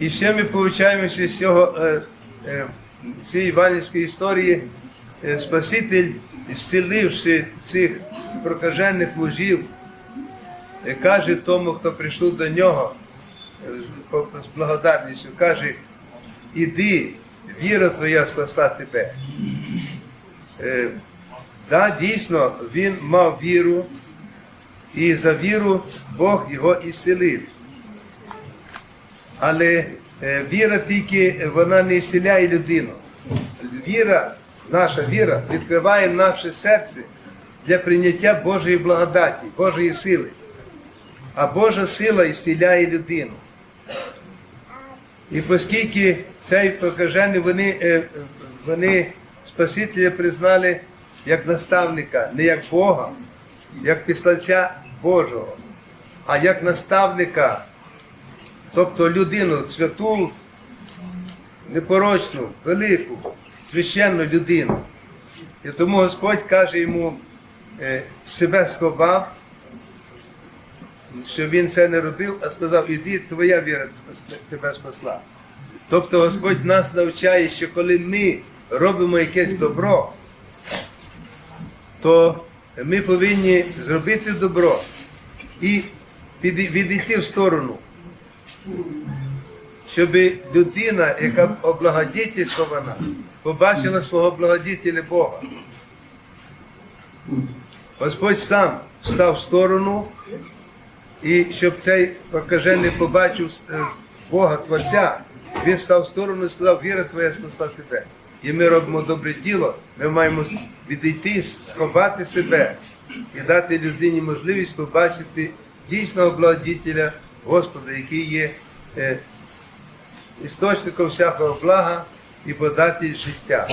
І ще ми повчаємося з цього, е, е, цієї іванівської історії, е, Спаситель, зціливши цих прокажених мужів, каже тому, хто прийшов до нього з- благодарністю, каже, іди, віра твоя спасла тебе. Да, дійсно, він мав віру, і за віру Бог його ісцелив. Але е, віра тільки вона не ісціляє людину. Віра, наша віра відкриває наше серце для прийняття Божої благодаті, Божої сили. А Божа сила ісціляє людину. І оскільки цей покажений, вони, е, вони Спасителя признали як наставника, не як Бога, як післанця Божого, а як наставника, тобто людину святу, непорочну, велику, священну людину. І тому Господь каже йому, е, себе сховав, що він це не робив, а сказав, іди, твоя віра тебе спасла. Тобто Господь нас навчає, що коли ми робимо якесь добро, то ми повинні зробити добро і відійти в сторону, щоб людина, яка облагодітельствована, побачила свого благодітеля Бога. Господь сам став в сторону, і щоб цей прокажений побачив е, Бога Творця, він став в сторону і сказав, віра твоя спасла тебе. І ми робимо добре діло, ми маємо відійти, сховати себе і дати людині можливість побачити дійсного благодітеля Господа, який є е, істочником всякого блага і подати життя.